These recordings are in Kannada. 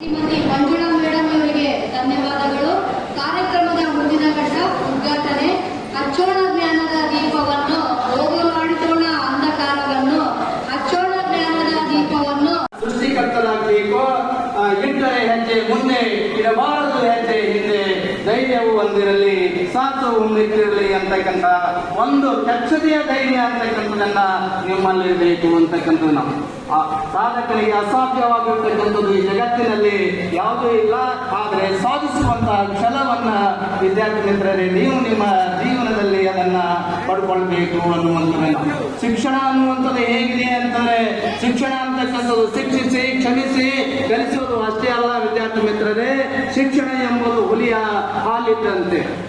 ಶ್ರೀಮತಿ ಮಂಜುಳಾ ಮೇಡಮ್ ಅವರಿಗೆ ಧನ್ಯವಾದಗಳು. ಕಾರ್ಯಕ್ರಮದ ಮುಂದಿನ ಘಟ್ಟ ಉದ್ಘಾಟನೆ. ಅಚ್ಚೋಣ ಜ್ಞಾನದ ದೀಪವನ್ನು ಹೋಗಲಾಡಿಸೋಣ ಅಂಧಕಾರವನ್ನು. ಅಚ್ಚೋಣ ಜ್ಞಾನದ ದೀಪವನ್ನು ಸೃಷ್ಟಿಕರ್ತನಾಗಬೇಕು. ಆ, ಇಟ್ಟರೆ ಹೆಜ್ಜೆ ಮುಂದೆ ಇಡಬಾರದು ಹೆಜ್ಜೆ ಹಿಂದೆ. ಧೈರ್ಯವು ಒಂದಿರಲಿ. ಸಾಹಸವು ಮಿತ್ತಿರಲಿ ಅಂತಕ್ಕಂಥ ಒಂದು ಕಚ್ಚತೆಯ ಧೈರ್ಯ ಅಂತಕ್ಕಂಥದನ್ನ ನಿಮ್ಮಲ್ಲಿರಬೇಕು ಅಂತಕ್ಕಂಥದ್ದು ನಾವು ಆ ಸಾಧಕರಿಗೆ ಅಸಾಧ್ಯವಾಗಿರ್ತಕ್ಕಂಥದ್ದು ಈ ಜಗತ್ತಿನಲ್ಲಿ ಯಾವುದೂ ಇಲ್ಲ. ಆದರೆ ಸಾಧಿಸುವಂತಹ ಛಲವನ್ನ ವಿದ್ಯಾರ್ಥಿ ಮಿತ್ರರೇ, ನೀವು ನಿಮ್ಮ ಜೀವನದಲ್ಲಿ ಅದನ್ನ ಪಡ್ಕೊಳ್ಬೇಕು ಅನ್ನುವಂಥದ್ದು ಶಿಕ್ಷಣ ಅನ್ನುವಂಥದ್ದು ಹೇಗಿದೆ ಅಂತಂದ್ರೆ, ಶಿಕ್ಷಣ ಅಂತಕ್ಕಂಥದ್ದು ಶಿಕ್ಷಿಸಿ, ಕ್ಷಮಿಸಿ ಕಲಿಸುವುದು ಅಷ್ಟೇ ಅಲ್ಲ ವಿದ್ಯಾರ್ಥಿ ಮಿತ್ರರೇ. ಶಿಕ್ಷಣ ಎಂಬುದು ಹುಲಿಯ ಹಾಲಿದ್ದಂತೆ.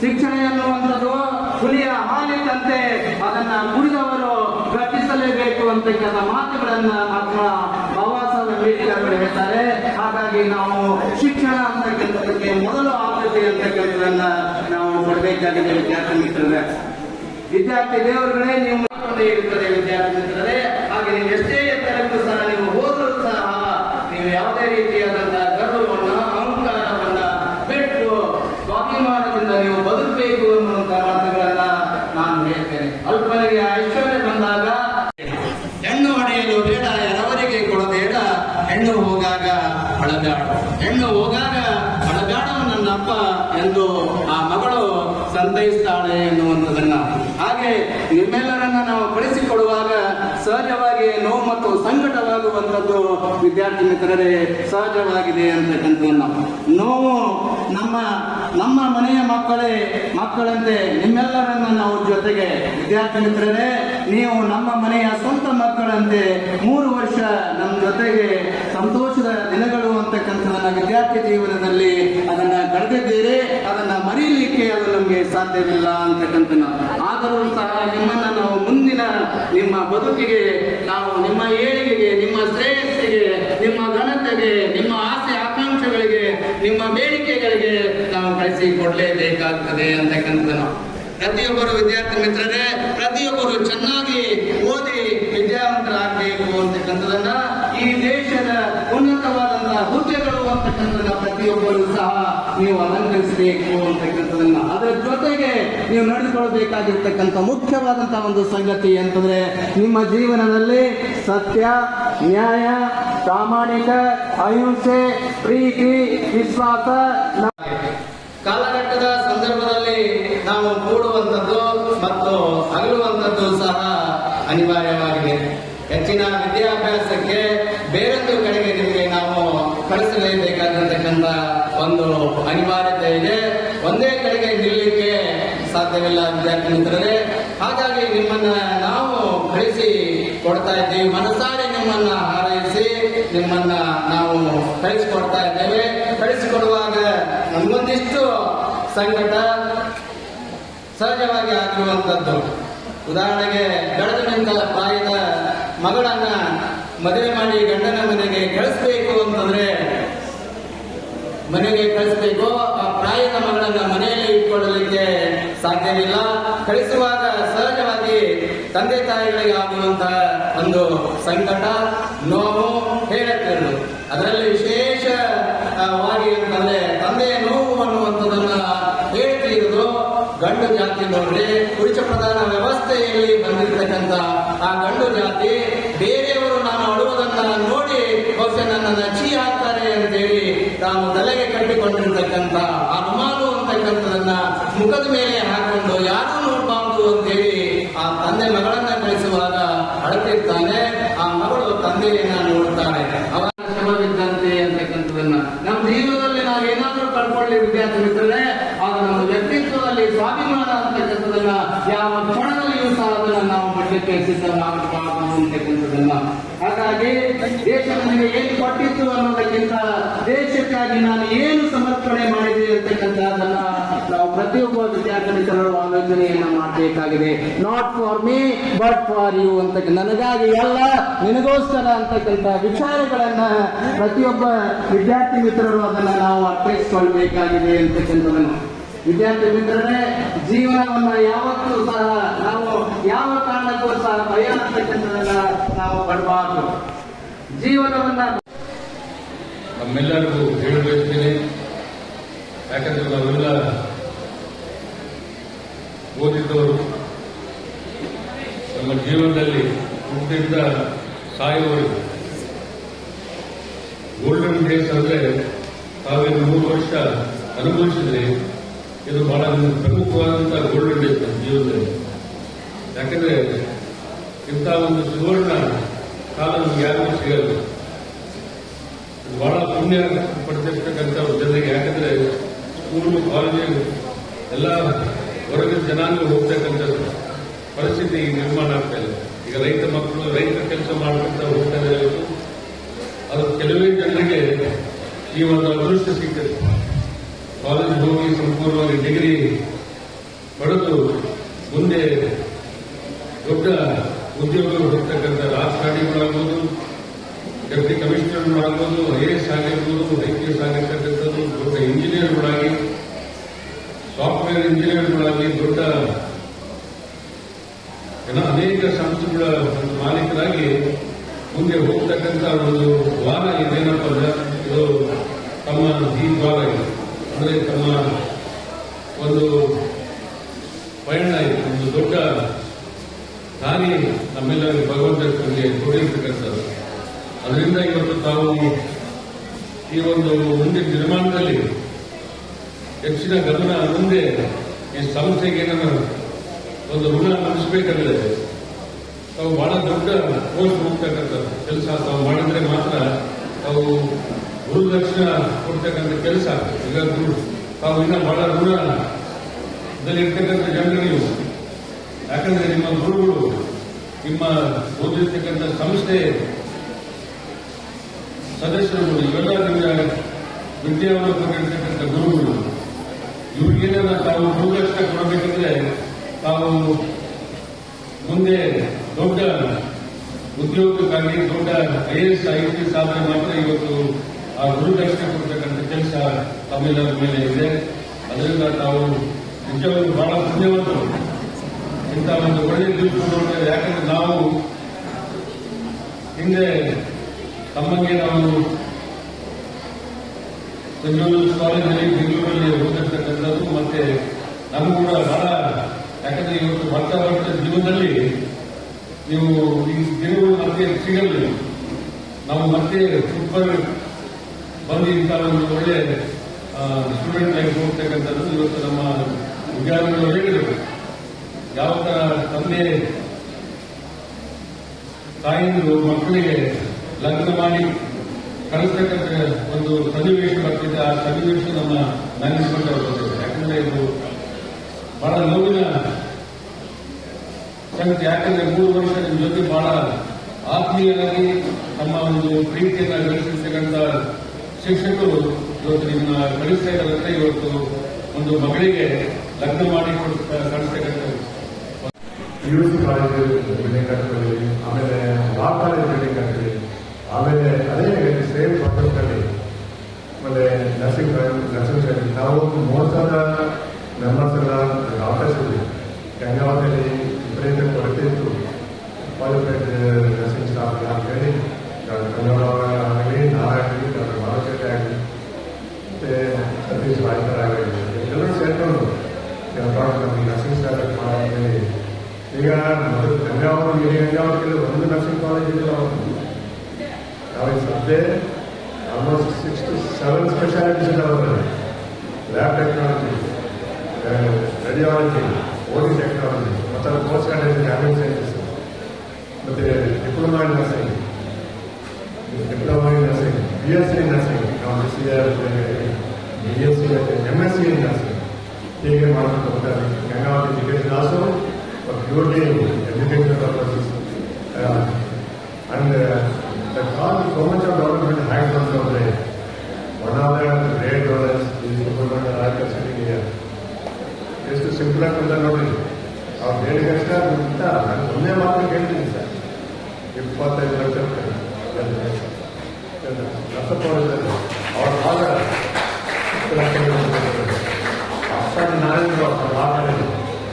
ಶಿಕ್ಷಣ ಎನ್ನುವಂಥದ್ದು ಹುಲಿಯ ಹಾಲಿದ್ದಂತೆ ಅದನ್ನ ಕುಡಿದವರು ಗಟ್ಟಿಸಲೇಬೇಕು ಅಂತಕ್ಕಂಥ ಮಾತುಗಳನ್ನ ನಮ್ಮ ಬಾಬಾ ಸಾಹೇಬ್ ಹೇಳ್ತಾರೆ. ಹಾಗಾಗಿ ನಾವು ಶಿಕ್ಷಣ ಅಂತಕ್ಕಂಥದ್ದಕ್ಕೆ ಮೊದಲು ಆದ್ಯತೆ ಅಂತಕ್ಕಂಥದನ್ನ ನಾವು ಕೊಡಬೇಕಾಗಿದೆ ವಿದ್ಯಾರ್ಥಿ ಮಿತ್ರರೇ. ವಿದ್ಯಾರ್ಥಿ ದೇವರುಗಳೇ ನೀವು ಮಾಡಿಕೊಂಡೇ ಇರುತ್ತದೆ ವಿದ್ಯಾರ್ಥಿ ಮಿತ್ರರೇ. ಹಾಗೆ ನೀವು ಎಷ್ಟೇ ಎತ್ತರಕ್ಕೂ ಸಹ ನೀವು ಹೋದರೂ ಸಹ ನೀವು ಯಾವುದೇ ರೀತಿಯಾದಂತಹ ಗರ್ವವನ್ನ ಅಹಂಕಾರವನ್ನ ಬಿಟ್ಟು ಸ್ವಾಭಿಮಾನದಿಂದ ನೀವು ಅನ್ನುವಂತ ಮಾತುಗಳನ್ನ ನಾನು ಹೇಳ್ತೇನೆ. ಅಲ್ಪನಿಗೆ ಐಶ್ವರ್ಯ ಬಂದಾಗ ಹೆಣ್ಣು ಹೊಡೆಯಲು ಬೇಡ, ಎರವರಿಗೆ ಕೊಡಬೇಡ ಹೆಣ್ಣು ಹೋಗಾಗ ಅಳಗಾಡು. ಹೆಣ್ಣು ಹೋಗಾಗ ಅಳಗಾಡವ ನನ್ನಪ್ಪ ಎಂದು ಆ ಮಗಳು ಸಂತೈಸ್ತಾಳೆ ಎನ್ನುವಂಥದ್ದನ್ನ. ಹಾಗೆ ನಿಮ್ಮೆಲ್ಲರನ್ನ ನಾವು ಕಳಿಸಿಕೊಡುವಾಗ ಸಹಜವಾಗಿ ನೋವು ಮತ್ತು ಸಂಕಟವಾಗುವಂಥದ್ದು ವಿದ್ಯಾರ್ಥಿ ಮಿತ್ರರೇ ಸಹಜವಾಗಿದೆ ಅಂತಕ್ಕಂಥ ನೋವು ನಮ್ಮ ನಮ್ಮ ಮನೆಯ ಮಕ್ಕಳೇ, ಮಕ್ಕಳಂತೆ ನಿಮ್ಮೆಲ್ಲರನ್ನ ನಾವು ಜೊತೆಗೆ. ವಿದ್ಯಾರ್ಥಿ ಮಿತ್ರರೇ, ನೀವು ನಮ್ಮ ಮನೆಯ ಸ್ವಂತ ಮಕ್ಕಳಂತೆ ಮೂರು ವರ್ಷ ನಮ್ಮ ಜೊತೆಗೆ ಸಂತೋಷದ ದಿನಗಳು ಅಂತಕ್ಕಂಥದನ್ನ ವಿದ್ಯಾರ್ಥಿ ಜೀವನದಲ್ಲಿ ಅದನ್ನ ಕಳೆದಿದ್ದೀರಿ. ಅದನ್ನ ಮರೀಲಿಕ್ಕೆ ಅದು ನಮಗೆ ಸಾಧ್ಯವಿಲ್ಲ ಅಂತಕ್ಕಂಥ ಆದರೂ ಸಹ ನಿಮ್ಮನ್ನ ನಾವು ಮುಂದಿನ ನಿಮ್ಮ ಬದುಕಿಗೆ, ನಾವು ನಿಮ್ಮ ಏಳಿಗೆಗೆ, ನಿಮ್ಮ ಶ್ರೇಯಸ್ಸಿಗೆ, ನಿಮ್ಮ ಘನತೆಗೆ ನಿಮ್ಮ ಆಸೆ ಆಕಾಂಕ್ಷೆಗಳಿಗೆ ನಿಮ್ಮ ಬೇಡಿಕೆಗಳಿಗೆ ಕಳಿಸಿ ಕೊಡಲೇಬೇಕಾಗ್ತದೆ ಅಂತಕ್ಕಂಥದ್ದು ಪ್ರತಿಯೊಬ್ಬರು ವಿದ್ಯಾರ್ಥಿ ಮಿತ್ರರೇ, ಪ್ರತಿಯೊಬ್ಬರು ಚೆನ್ನಾಗಿ ಓದಿ ವಿದ್ಯಾವಂತರಾಗಬೇಕು ಅಂತಕ್ಕಂಥದನ್ನ ಈ ದೇಶದ ಉನ್ನತವಾದಂತಹ ಹುದ್ದೆಗಳು ಅಂತಕ್ಕಂಥದನ್ನ ಪ್ರತಿಯೊಬ್ಬರು ಸಹ ನೀವು ಅಲಂಕರಿಸಬೇಕು ಅಂತಕ್ಕಂಥದನ್ನ ಅದರ ಜೊತೆಗೆ ನೀವು ನಡೆದುಕೊಳ್ಬೇಕಾಗಿರ್ತಕ್ಕಂಥ ಮುಖ್ಯವಾದಂತಹ ಒಂದು ಸಂಗತಿ ಅಂತಂದ್ರೆ ನಿಮ್ಮ ಜೀವನದಲ್ಲಿ ಸತ್ಯ, ನ್ಯಾಯ, ಪ್ರಾಮಾಣಿಕ, ಅಹಿಂಸೆ, ಪ್ರೀತಿ, ವಿಶ್ವಾಸ ಕಾಲಘಟ್ಟದ ಸಂದರ್ಭದಲ್ಲಿ ನಾವು ಕೂಡುವಂಥದ್ದು ಮತ್ತು ಅಗಲುವಂಥದ್ದು ಸಹ ಅನಿವಾರ್ಯವಾಗಿದೆ. ಹೆಚ್ಚಿನ ವಿದ್ಯಾಭ್ಯಾಸಕ್ಕೆ ಬೇರೊಂದು ಕಡೆಗೆ ನಿಮಗೆ ನಾವು ಕಳಿಸಲೇಬೇಕಾಗಿರ್ತಕ್ಕಂಥ ಒಂದು ಅನಿವಾರ್ಯತೆ ಇದೆ. ಒಂದೇ ಕಡೆಗೆ ನಿಲ್ಲಲಿಕ್ಕೆ ಸಾಧ್ಯವಿಲ್ಲ, ವಿದ್ಯಾರ್ಥಿ ಮಿತ್ರರೇ. ಹಾಗಾಗಿ ನಿಮ್ಮನ್ನ ನಾವು ಕಳಿಸಿ ಕೊಡ್ತಾ ಇದ್ದೀವಿ. ಮನಸಾರೆ ನಿಮ್ಮನ್ನ ಹಾರೈಸಿ ನಿಮ್ಮನ್ನ ನಾವು ಕಳಿಸಿಕೊಡ್ತಾ ಇದ್ದೇವೆ. ಕಳಿಸಿಕೊಡುವಾಗ ನಮಗೊಂದಿಷ್ಟು ಸಂಕಟ ಸಹಜವಾಗಿ ಆಗಿರುವಂಥದ್ದು. ಉದಾಹರಣೆಗೆ, ಬೆಳೆದು ನಿಂತ ಪ್ರಾಯದ ಮಗಳನ್ನ ಮದುವೆ ಮಾಡಿ ಗಂಡನ ಮನೆಗೆ ಕಳಿಸ್ಬೇಕು ಅಂತಂದ್ರೆ, ಮನೆಗೆ ಕಳಿಸ್ಬೇಕು, ಆ ಪ್ರಾಯದ ಮಗಳನ್ನ ಮನೆಯಲ್ಲಿ ಇಟ್ಕೊಳ್ಳಲಿಕ್ಕೆ ಸಾಧ್ಯವಿಲ್ಲ. ಕಳಿಸುವಾಗ ಸಹಜವಾಗಿ ತಂದೆ ತಾಯಿಗಳಿಗೆ ಆಗುವಂತಹ ಒಂದು ಸಂಕಟ, ನೋವು, ಹೇಳಕ್ಕೆ ಅದರಲ್ಲಿ ವಿಶೇಷವಾಗಿ ಅಂತಂದ್ರೆ ತಂದೆಯ ನೋವು ಅನ್ನುವಂಥದ್ದನ್ನ ಹೇಳ್ತಿರೋದು ಗಂಡು ಜಾತಿ ನೋಡ್ರಿ ಪುರುಷ ಪ್ರಧಾನ ವ್ಯವಸ್ಥೆಯಲ್ಲಿ ಬಂದಿರತಕ್ಕಂತ ಆ ಗಂಡು ಜಾತಿ, ಬೇರೆಯವರು ನಾನು ಅಡುವುದನ್ನ ನೋಡಿ ಬಹುಶಃ ನನ್ನನ್ನು ನಚಿ ಹಾಕ್ತಾರೆ ಅಂತೇಳಿ ತಾನು ತಲೆಗೆ ಕಟ್ಟಿಕೊಂಡಿರ್ತಕ್ಕಂಥ ಆ ರುಮಾಲು ಅಂತಕ್ಕಂಥದನ್ನ ಮುಖದ ಮೇಲೆ ಹಾಕೊಂಡು ಯಾರೂ ನೋಡಬಾರ್ದು ಅಂತೇಳಿ ಆ ತಂದೆ ಮಗಳನ್ನ ಕಳಿಸುವಾಗ ಅಳತಿರ್ತಾನೆ ಆ ಮಗಳು ತಂದೆಯನ್ನ ನೋಡ್ತಾಳೆ ಅವರ ಶ್ರಮವಿದ್ದಂತೆ ಅಂತಕ್ಕಂಥದನ್ನ ನಮ್ಮ ಜೀವನದಲ್ಲಿ ನಾವು ಏನಾದರೂ ಕಳ್ಕೊಳ್ಳಿ ವಿದ್ಯಾರ್ಥಿ ಮಿತ್ರರೇ ಆಗ ನಮ್ಮ ವ್ಯಕ್ತಿತ್ವದಲ್ಲಿ ಸ್ವಾಭಿಮಾನ ಅಂತಕ್ಕಂಥದನ್ನ ಯಾವ ಕ್ಷಣದಲ್ಲಿಯೂ ಸಹ ಅದನ್ನ ನಾವು ಮಾಡಲಿಕ್ಕೆ ಸಿದ್ಧರಾಗಬಾರದು ಅಂತಕ್ಕಂಥದನ್ನ ಹಾಗಾಗಿ ದೇಶ ನನಗೆ ಏನು ಕೊಟ್ಟಿತ್ತು ಅನ್ನೋದಕ್ಕಿಂತ ದೇಶಕ್ಕಾಗಿ ನಾನು ಏನು ಸಮರ್ಪಣೆ ಮಾಡಿದೆ ಅಂತಕ್ಕಂಥದ್ದನ್ನ ನಾವು ಪ್ರತಿಯೊಬ್ಬ ವಿದ್ಯಾರ್ಥಿ ಮಿತ್ರರು ಆಲೋಚನೆಯನ್ನ ಮಾಡಬೇಕಾಗಿದೆ. Not for me but for you ಅಂತ ನನಗಾಗಿ ಎಲ್ಲ ನಿನಗೋಸ್ಕರ ಅಂತಕ್ಕಂಥ ವಿಚಾರಗಳನ್ನ ಪ್ರತಿಯೊಬ್ಬ ವಿದ್ಯಾರ್ಥಿ ಮಿತ್ರರು ಅದನ್ನ ನಾವು ಅರ್ಥೈಸಿಕೊಳ್ಬೇಕಾಗಿದೆ ಅಂತಕ್ಕಂಥದನ್ನು ವಿದ್ಯಾರ್ಥಿ ಮಿತ್ರರೇ, ಜೀವನವನ್ನ ಯಾವತ್ತೂ ಸಹ ನಾವು ಯಾವ ಕಾರಣಕ್ಕೂ ಸಹ ಭಯ ಅಂತಕ್ಕಂಥದನ್ನ ನಾವು ಪಡಬಾರ್ದು. ಜೀವನವನ್ನ ನಮ್ಮೆಲ್ಲರಿಗೂ ಹೇಳಬೇಕೇನೆ ಯಾಕಂದ್ರೆ ನಾವೆಲ್ಲ ಓದಿದ್ದವರು ನಮ್ಮ ಜೀವನದಲ್ಲಿ ಹುಟ್ಟಿದ್ದ ಸಾಯುವವರೆಗೂ ಗೋಲ್ಡನ್ ಡೇಸ್ ಅಂದ್ರೆ ತಾವೇನು ಮೂರು ವರ್ಷ ಅನುಭವಿಸಿದ್ರೆ ಇದು ಬಹಳ ಪ್ರಮುಖವಾದಂತಹ ಗೋಲ್ಡನ್ ಡೇಸ್ ನಮ್ಮ ಜೀವನದಲ್ಲಿ. ಯಾಕಂದ್ರೆ ಇಂಥ ಒಂದು ಸುವರ್ಣ ಕಾಲ ನಮ್ಗೆ ಯಾರಿಗೂ ಸಿಗಲ್ಲ. ಬಹಳ ಪುಣ್ಯ ಪಡೆದಿರ್ತಕ್ಕಂಥ ಜನರಿಗೆ. ಯಾಕಂದ್ರೆ ಸ್ಕೂಲು ಕಾಲೇಜು ಎಲ್ಲ ಹೊರಗೆ ಜನಾಂಗ ಹೋಗ್ತಕ್ಕಂಥ ಪರಿಸ್ಥಿತಿ ನಿರ್ಮಾಣ ಆಗ್ತಾ ಇದೆ. ಈಗ ರೈತ ಮಕ್ಕಳು ರೈತ ಕೆಲಸ ಮಾಡ್ಕೊಂತ ಹೋಗ್ತಾ ಇದ್ದಾರೆ ಅದು ಕೆಲವೇ ಜನರಿಗೆ ಈ ಒಂದು ಅದೃಷ್ಟ ಸಿಗ್ತದೆ. ಕಾಲೇಜ್ ಹೋಗಿ ಸಂಪೂರ್ಣವಾಗಿ ಡಿಗ್ರಿ ಪಡೆದು ಮುಂದೆ ದೊಡ್ಡ ಉದ್ಯೋಗ ಹೋಗ್ತಕ್ಕಂಥ ಕಮಿಷನರ್ಗಳಾಗ್ಬೋದು ಐ ಎ ಎಸ್ ಆಗಿರ್ಬೋದು ಐ ಪಿ ಎಸ್ ಆಗಿರ್ತಕ್ಕಂಥದ್ದು ದೊಡ್ಡ ಇಂಜಿನಿಯರ್ಗಳಾಗಿ ಸಾಫ್ಟ್ವೇರ್ ಇಂಜಿನಿಯರ್ಗಳಾಗಿ ದೊಡ್ಡ, ಏನೋ ಅನೇಕ ಸಂಸ್ಥೆಗಳ ಮಾಲೀಕರಾಗಿ ಮುಂದೆ ಹೋಗ್ತಕ್ಕಂಥ ಒಂದು ವಾರ ಇದೇನಪ್ಪ ಅಂದ್ರೆ, ಇದು ತಮ್ಮ ಈ ವಾರ ಇದೆ. ಅಂದ್ರೆ ತಮ್ಮ ಒಂದು ಪಯಣ ಇದೆ, ಒಂದು ದೊಡ್ಡ ದಾರಿ ನಮ್ಮೆಲ್ಲರಿಗೂ ಭಗವಂತ ನಮಗೆ ಕೊಡಿರ್ತಕ್ಕಂಥದ್ದು ಅದರಿಂದ ಇವತ್ತು ತಾವು ಈ ಒಂದು ಮುಂದಿನ ನಿರ್ಮಾಣದಲ್ಲಿ ಹೆಚ್ಚಿನ ಗಮನ ಮುಂದೆ ಈ ಸಂಸ್ಥೆಗೆ ಏನನ್ನ ಒಂದು ಋಣ ಮುಗಿಸ್ಬೇಕಂದ್ರೆ ತಾವು ಬಹಳ ದೊಡ್ಡ ಪೋಸ್ಟ್ ಹೋಗ್ತಕ್ಕಂಥ ಕೆಲಸ ತಾವು ಮಾಡಿದ್ರೆ ಮಾತ್ರ ತಾವು ಗುರುದಕ್ಷಿಣ ಕೊಡ್ತಕ್ಕಂಥ ಕೆಲಸ. ಈಗ ಗುರು, ತಾವು ಇನ್ನೂ ಬಹಳ ಋಣದಲ್ಲಿ ಇರ್ತಕ್ಕಂಥ ಜನರು ನೀವು ಯಾಕಂದ್ರೆ ನಿಮ್ಮ ಗುರುಗಳು ನಿಮ್ಮ ಓದಿರ್ತಕ್ಕಂಥ ಸಂಸ್ಥೆ ಸದಸ್ಯರು ಇವೆಲ್ಲ ನಿಮಗೆ ವಿದ್ಯಾವನ್ನು ಕೊಟ್ಟಿರ್ತಕ್ಕಂಥ ಗುರುಗಳು ಇವ್ರಿಗೇನ ತಾವು ಗುರುದಕ್ಷಿಣ ಕೊಡಬೇಕಂದ್ರೆ ತಾವು ಮುಂದೆ ದೊಡ್ಡ ಉದ್ಯೋಗಕ್ಕಾಗಿ ದೊಡ್ಡ ಐ ಎಸ್, ಐ ಪಿ ಮಾತ್ರ ಇವತ್ತು ಆ ಗುರುದಕ್ಷಿಣೆ ಕೊಡ್ತಕ್ಕಂಥ ಕೆಲಸ ತಮ್ಮೆಲ್ಲರ ಮೇಲೆ ಇದೆ. ಅದರಿಂದ ತಾವು ನಿಜವಾಗ್ಲೂ ಬಹಳ ಪುಣ್ಯವಂತರು ಇಂಥ ಒಂದು ಒಳ್ಳೆಯ ದಿವಸ ಯಾಕಂದ್ರೆ ನಾವು ಹಿಂದೆ ತಮ್ಮಂಗೆ ನಾವು ಸೆಂಟ್ ಜೋಸೆಫ್ ಕಾಲೇಜಲ್ಲಿ ಬೆಂಗಳೂರಲ್ಲಿ ಓದಿರ್ತಕ್ಕಂಥದ್ದು ಮತ್ತೆ ನಮಗೂ ಕೂಡ ಬಹಳ, ಯಾಕಂದ್ರೆ ಇವತ್ತು ಬರ್ತಾ ಬರ್ತಾ ಜೀವನದಲ್ಲಿ ನೀವು ಈ ದಿನಗಳು ಮತ್ತೆ ಸಿಗಲ್ಲ. ನಾವು ಮತ್ತೆ ಸೂಪರ್ ಬಂದು ಇಂಥ ಒಂದು ಒಳ್ಳೆ ಸ್ಟೂಡೆಂಟ್ ಆಗಿ ಹೋಗ್ತಕ್ಕಂಥದ್ದು ಇವತ್ತು ನಮ್ಮ ವಿದ್ಯಾರ್ಥಿಗಳು ಹೇಳಿದರು. ಯಾವ ತರ ತಂದೆ ತಾಯಿಂದು ಮಕ್ಕಳಿಗೆ ಲಗ್ನ ಮಾಡಿ ಕಳಿಸ್ತಕ್ಕಂಥ ಒಂದು ಸನ್ನಿವೇಶ ಬರ್ತಿದೆ. ಆ ಸನ್ನಿವೇಶ ನಮ್ಮ ಅವರು ಬಂದಿದೆ ಯಾಕಂದ್ರೆ ಇದು ಬಹಳ ನೋವಿನ ಸಂಗತಿ ಯಾಕಂದ್ರೆ ಮೂರು ವರ್ಷ ನಿಮ್ಮ ಜೊತೆ ಬಹಳ ಆತ್ಮೀಯರಾಗಿ ತಮ್ಮ ಒಂದು ಪ್ರೀತಿಯನ್ನು ಗಳಿಸಿರ್ತಕ್ಕಂಥ ಶಿಕ್ಷಕರು ಇವತ್ತು ನಿಮ್ಮ ಕಳಿಸ್ತಾ ಇರೋದಂದ್ರೆ ಇವತ್ತು ಒಂದು ಮಗಳಿಗೆ ಲಗ್ನ ಮಾಡಿ ಕಳಿಸ್ತಕ್ಕಂಥ ಯು ಸಿ ಕಾಲೇಜ್ ಬಿಲ್ಡಿಂಗ್ ಆಮೇಲೆ ಲಾ ಕಾಲೇಜ್ ಬಿಲ್ಡಿಂಗ್ ಆಮೇಲೆ ಅದೇ ಸೇಮ್ ಪಕ್ಕದಲ್ಲಿ ಆಮೇಲೆ ನರ್ಸಿಂಗ್ ನರ್ಸಿಂಗ್ ಕಾಲೇಜ್ ನಾವು ಮೂರು ಸಾವಿರ ಮೆಂಬರ್ಸ್ ಎಲ್ಲ ಡಾಕ್ಟರ್ಸ್ ಇದ್ವಿ. ಗಂಗಾವತಿಯಲ್ಲಿ ವಿಪರೀತ ಕೊರತೆ ಇತ್ತು. ಕ್ವಾಲಿಫೈಡ್ ನರ್ಸಿಂಗ್ ಸ್ಟಾಫ್ ಅಂತ ಹೇಳಿ ಡಾಕ್ಟರ್ ಕನ್ನಡ ಆಗಲಿ ನಾರಾಯಣಿ ಡಾಕ್ಟರ್ ಬಾಲಶೆಟ್ಟಿ ಆಗಲಿ, ಮತ್ತೆ ಸತೀಶ್ ರಾಯ್ಕರ್ ಆಗಲಿ ಎಲ್ಲರೂ ಸೇರ್ಕೊಂಡು ಡಾಕ್ಟರ್ ನಮಗೆ ನರ್ಸಿಂಗ್ ಸ್ಟಾಫ್ ಮಾಡಿ ಈಗ ಮೊದಲು ಗಂಗಾವತಿ ಹಿರಿಯ ಗಂಗಾವತಿಯಲ್ಲಿ ಒಂದು ನರ್ಸಿಂಗ್ ಕಾಲೇಜ್ ಇಲ್ಲ ನಾವು ಈ ಸದ್ಯ almost six to seven specialities ಇದಾವೆ lab technology radiology OT technology ಮತ್ತು ಪೋಸ್ಟ್ ಗ್ರಾಜುಯೇಟ್ ಲ್ಯಾಬ್ ಸೈನ್ಸಸ್ ಮತ್ತು diploma in nursing diploma in nursing B S C nursing ನಾವು C R B S C ಮತ್ತು M S C in nursing ಹೀಗೆ ಮಾಡ್ಕೊಂಡು ಹೋಗ್ತಾರೆ Gangavathi education also purely educational purposes. ಎಷ್ಟು ಸಿಂಪಲ್ ಆಗಿ ಅಂತ ನೋಡಿ. ಅವ್ರು ಕಷ್ಟ ಅಂತ ನಾನು ಒಂದೇ ಮಾತು ಕೇಳ್ತೀನಿ ಸರ್. ಇಪ್ಪತ್ತೈದು ಲಕ್ಷ ಕಷ್ಟಪಡಿದ್ದಾರೆ ಅವ್ರ ಭಾಗ ಅಪ್ಪ ನಾರಾಯಣ ಅವ್ರ ಭಾಗ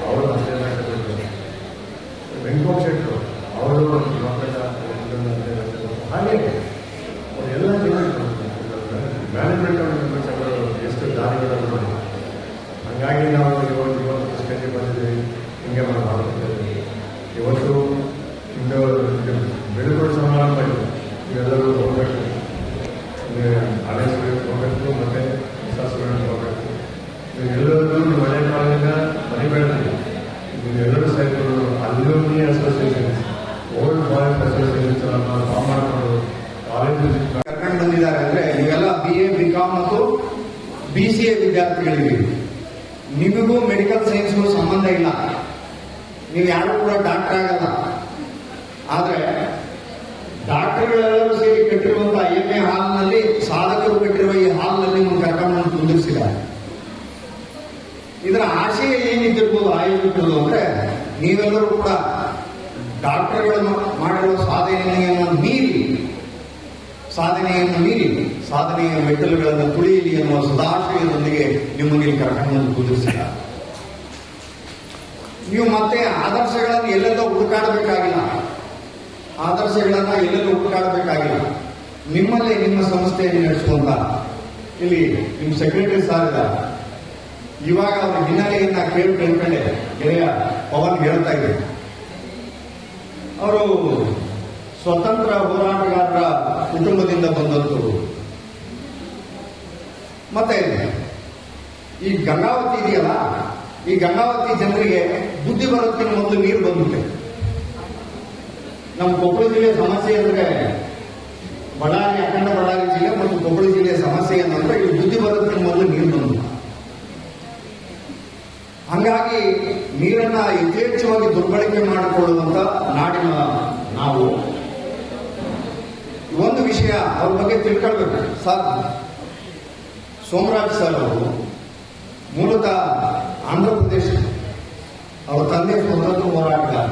ಅವರು ಅಷ್ಟೇ ವೆಂಕೋಟ್ ಶೆಟ್ಟರು ಅವರು ಮಕ್ಕಳ ಹಾಗೆ ಅವರೆಲ್ಲ ಜೀವನ ಮ್ಯಾನೇಜ್ಮೆಂಟ್ ಮೆಂಬರ್ಸ್ ಎಷ್ಟು ದಾರಿಗಳನ್ನು ನೋಡಿ ಹಂಗಾಗಿ ನಾವು ಇವತ್ತು ಇವತ್ತು ಬಂದಿದೆ, ಹಿಂಗೆ ಮಾಡ್ತಿದ್ದೇವೆ ಇವತ್ತು ಇಂದು ಬೆಳಗೊಳ ಸಮಾರಂಭ ಇದೆ. ಇವೆಲ್ಲರೂ ಹೋಗಬೇಕು. ಹಳೆ ಸ್ಟೂಡೆಂಟ್ ಹೋಗಬೇಕು, ಮತ್ತು ಹೊಸ ಸ್ಟೂಡೆಂಟ್ ಹೋಗಬೇಕು ಎಲ್ಲರೂ ಹಳೆ ಕಾಲದಿಂದ ಮರಿಬೇಡ್ರಿ ನೀವೆಲ್ಲರೂ ಸಹಿತ alumni associations old boys associations ಅನ್ನು ಫಾರ್ಮ್ ಮಾಡಿಕೊಂಡು ಕಾಲೇಜು ಕರ್ಕೊಂಡು ಬಂದಿದ್ದಾರೆ ಅಂದ್ರೆ ಇವೆಲ್ಲ ಬಿ ಎ ಬಿ ಕಾಮ್ ಮತ್ತು ಬಿ ಸಿ ಎ ವಿದ್ಯಾರ್ಥಿಗಳಿವೆ ನಿಮಗೂ ಮೆಡಿಕಲ್ ಸೈನ್ಸ್ಗೂ ಸಂಬಂಧ ಇಲ್ಲ. ನೀವು ಯಾರು ಕೂಡ ಡಾಕ್ಟರ್ ಆಗಲ್ಲ. ಆದ್ರೆ ಡಾಕ್ಟರ್ಗಳೆಲ್ಲರೂ ಸೇರಿ ಕಟ್ಟಿರುವಂತಹ ಎಮ್ಮೆ ಹಾಲ್ನಲ್ಲಿ, ಸಾಧಕರು ಕಟ್ಟಿರುವ ಈ ಹಾಲ್ನಲ್ಲಿ ನಿಮ್ಮನ್ನು ಕಾರ್ಯಕ್ರಮವನ್ನು ಬಂದು ಕುಂದಿರಿಸಿದ್ದಾರೆ. ಇದರ ಆಶಯ ಏನಿದ್ದಿರ್ಬೋದು ಆಯೋಜಿಸಿರ್ಬೋದು ಅಂದ್ರೆ ನೀವೆಲ್ಲರೂ ಕೂಡ ಡಾಕ್ಟರ್ಗಳನ್ನು ಮಾಡಿರುವ ಸಾಧನೆಯನ್ನು ಮೀರಿ ಸಾಧನೆಯನ್ನು ಮೀರಿ ಸಾಧನೆಯ ಮೆಟ್ಟಲುಗಳನ್ನು ತುಳಿಯಲಿ ಎನ್ನುವ ಸದಾಶಯದೊಂದಿಗೆ ನಿಮ್ಮಲ್ಲಿ ಕರ್ಕೊಂಡು ಕುದುರಿಸಿಲ್ಲ ನೀವು ಮತ್ತೆ ಆದರ್ಶಗಳನ್ನು ಎಲ್ಲೆಲ್ಲೋ ಹುಡುಕಾಡಬೇಕಾಗಿಲ್ಲ. ಆದರ್ಶಗಳನ್ನು ಎಲ್ಲೆಲ್ಲೋ ಹುಡುಕಾಡಬೇಕಾಗಿಲ್ಲ. ನಿಮ್ಮಲ್ಲೇ ನಿಮ್ಮ ಸಂಸ್ಥೆಯಲ್ಲಿ ನಡೆಸುವಂತ, ಇಲ್ಲಿ ನಿಮ್ಮ ಸೆಕ್ರೆಟರಿ ಸಾರ್ ಇದ್ದಾರೆ. ಇವಾಗ ಅವರ ಹಿನ್ನೆಲೆಯನ್ನ ಕೇಳಿ ಕೇಳ್ಕೊಂಡೆ, ಗೆಳೆಯ, ಪವನ್ ಹೇಳ್ತಾ ಇದ್ದೆ. ಅವರು ಸ್ವತಂತ್ರ ಹೋರಾಟಗಾರರ ಕುಟುಂಬದಿಂದ ಬಂದದ್ದು ಮತ್ತೆ ಈ ಗಂಗಾವತಿ ಇದೆಯಲ್ಲ, ಈ ಗಂಗಾವತಿ ಜನರಿಗೆ ಬುದ್ಧಿ ಬರೋದಕ್ಕಿಂತ ಮೊದಲು ನೀರು ಬಂದುತ್ತೆ ನಮ್ಮ ಕೊಪ್ಪಳ ಜಿಲ್ಲೆಯ ಸಮಸ್ಯೆ ಅಂದ್ರೆ ಬಳ್ಳಾರಿ, ಅಖಂಡ ಬಳ್ಳಾರಿ ಜಿಲ್ಲೆ ಮತ್ತು ಕೊಪ್ಪಳ ಜಿಲ್ಲೆಯ ಸಮಸ್ಯೆ ಏನಂದ್ರೆ ಈ ಬುದ್ಧಿ ಬರೋದಕ್ಕಿಂತ ಮೊದಲು ನೀರು ಬಂದಿಲ್ಲ ಹಂಗಾಗಿ ನೀರನ್ನ ಯಥೇಚ್ಛವಾಗಿ ದುರ್ಬಳಕೆ ಮಾಡಿಕೊಳ್ಳುವಂತ ನಾಡಿನ ನಾವು. ಒಂದು ವಿಷಯ ಅವ್ರ ಬಗ್ಗೆ ತಿಳ್ಕೊಳ್ಬೇಕು. ಸರ್, ಸೋಮರಾಜ್ ಸರ್ ಅವರು ಮೂಲತಃ ಆಂಧ್ರ ಪ್ರದೇಶ ಅವರ ತಂದೆ ಸ್ವತಂತ್ರ ಹೋರಾಟಗಾರ.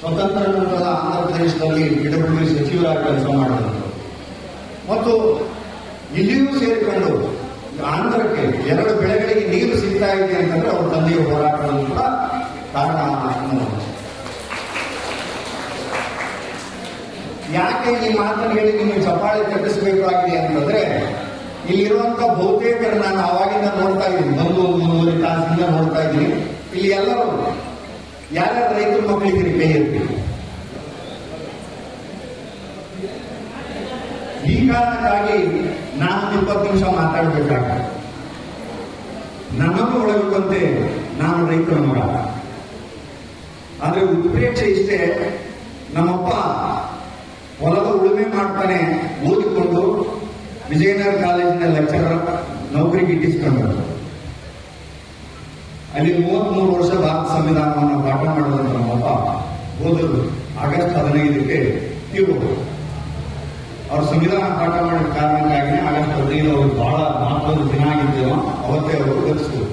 ಸ್ವತಂತ್ರ ನಂತರದ ಆಂಧ್ರ ಪ್ರದೇಶದಲ್ಲಿ ಗಿಡಗಳು ಸಚಿವರಾಗಿ ಕೆಲಸ ಮಾಡಿದರು ಮತ್ತು ಇಲ್ಲಿಯೂ ಸೇರಿಕೊಂಡು ಆಂಧ್ರಕ್ಕೆ ಎರಡು ಬೆಳೆಗಳಿಗೆ ನೀರು ಸಿಗ್ತಾ ಇದೆ ಅಂತಂದ್ರೆ ಅವ್ರ ತಂದೆಯ ಹೋರಾಟಗಳು ಕೂಡ ಕಾರಣ ಯಾಕೆ ಈ ಮಾತನ್ನು ಹೇಳಿ ನಿಮಗೆ ಚಪ್ಪಾಳೆ ತಪ್ಪಿಸಬೇಕಾಗಿದೆ ಅಂತಂದ್ರೆ, ಇಲ್ಲಿರುವಂತ ಬಹುತೇಕರು ನಾನು ಅವಾಗಿಂದ ನೋಡ್ತಾ ಇದ್ದೀನಿ. ಒಂದು ಮೂರು ತಾಸಿಂದ ನೋಡ್ತಾ ಇದ್ದೀನಿ. ಇಲ್ಲಿ ಎಲ್ಲರೂ, ಯಾರ್ಯಾರು ರೈತರ ಮಕ್ಕಳಿದ್ದೀರಿ ಕೈ ಇರ್ತೀವಿ ಈ ಕಾರಣಕ್ಕಾಗಿ ನಾನು ಇಪ್ಪತ್ತು ನಿಮಿಷ ಮಾತಾಡಬೇಕಾಗ ನನ್ನನ್ನು ಒಳಗಂತೆ ನಾನು ರೈತರ ಮಗ ಆದ್ರೆ ಉತ್ಪ್ರೇಕ್ಷೆ ಇಷ್ಟೇ ನಮ್ಮಪ್ಪ ಹೊಲದ ಉಳುಮೆ ಮಾಡ್ತಾನೆ ಓದಿಕೊಂಡು ವಿಜಯನಗರ ಕಾಲೇಜಿನ ಲೆಕ್ಚರರ್ ನೌಕರಿ ಗಿಟ್ಟಿಸ್ಕೊಂಡ್ರು ಅಲ್ಲಿ ಮೂವತ್ಮೂರು ವರ್ಷ ಭಾರತ ಸಂವಿಧಾನವನ್ನು ಪಾಠ ಮಾಡುವಂತ ನಮ್ಮಪ್ಪ ಹೋದರು ಆಗಸ್ಟ್ ಹದಿನೈದಕ್ಕೆ ತೀರ್ಬೋದು ಅವ್ರ ಸಂವಿಧಾನ ಪಾಠ ಮಾಡಿದ ಕಾರಣಕ್ಕಾಗಿ ಆಗಸ್ಟ್ ಹದಿನೈದು ಅವರು ಬಹಳ ಮಹತ್ವದ ದಿನ ಆಗಿದ್ದೇನೋ ಅವತ್ತೇ ಅವರು ಗತಿಸಿದ್ರು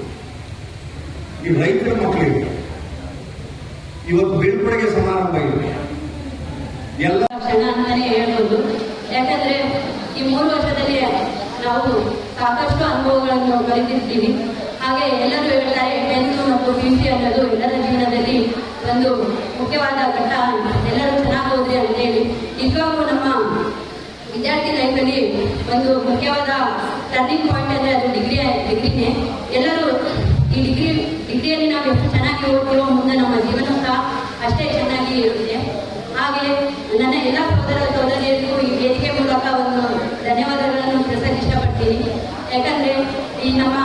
ಈ ರೈತರ ಮಕ್ಕಳಿಗೆ ಇವತ್ತು ಬೀಳ್ಕೊಡುಗೆ ಸಮಾರಂಭ ಇದೆ. ಎಲ್ಲ ಕ್ಷಣ ಅಂತಾನೆ ಹೇಳ್ಬೋದು. ಯಾಕಂದ್ರೆ ಈ ಮೂರು ವರ್ಷದಲ್ಲಿ ನಾವು ಸಾಕಷ್ಟು ಅನುಭವಗಳನ್ನು ಕಲಿತಿರ್ತೀವಿ. ಹಾಗೆ ಎಲ್ಲರೂ ಹೇಳ್ತಾರೆ ಟೆಂತ್ ಮತ್ತು ಪಿ ಸಿ ಅನ್ನೋದು ಎಲ್ಲರ ಜೀವನದಲ್ಲಿ ಒಂದು ಮುಖ್ಯವಾದ ಘಟ್ಟ ಎಲ್ಲರೂ ಚೆನ್ನಾಗಿ ಹೋದ್ರಿ ಅಂತೇಳಿ ನಿಜವಾಗೂ ನಮ್ಮ ವಿದ್ಯಾರ್ಥಿ ಲೈಫಲ್ಲಿ ಒಂದು ಮುಖ್ಯವಾದ ಟರ್ನಿಂಗ್ ಪಾಯಿಂಟ್ ಅಂದ್ರೆ ಅದು ಡಿಗ್ರಿ ಡಿಗ್ರಿನೇ ಎಲ್ಲರೂ ಈ ಡಿಗ್ರಿ ಡಿಗ್ರಿಯಲ್ಲಿ ನಾವು ಎಷ್ಟು ಚೆನ್ನಾಗಿ ಓದ್ತೀವೋ ಮುಂದೆ ನಮ್ಮ ಜೀವನ ಸಹ ಅಷ್ಟೇ ಚೆನ್ನಾಗಿ ಇರುತ್ತೆ. ಹಾಗೆ ನನ್ನ ಎಲ್ಲ ಸಹೋದರ ಸಹೋದರಿಯರಿಗೂ ಈ ವೇದಿಕೆ ಮೂಲಕ ಒಂದು ಧನ್ಯವಾದಗಳನ್ನು ತಿಳಿಸಕ್ಕೆ ಇಷ್ಟಪಡ್ತೀನಿ. ಯಾಕಂದ್ರೆ ಈ ನಮ್ಮ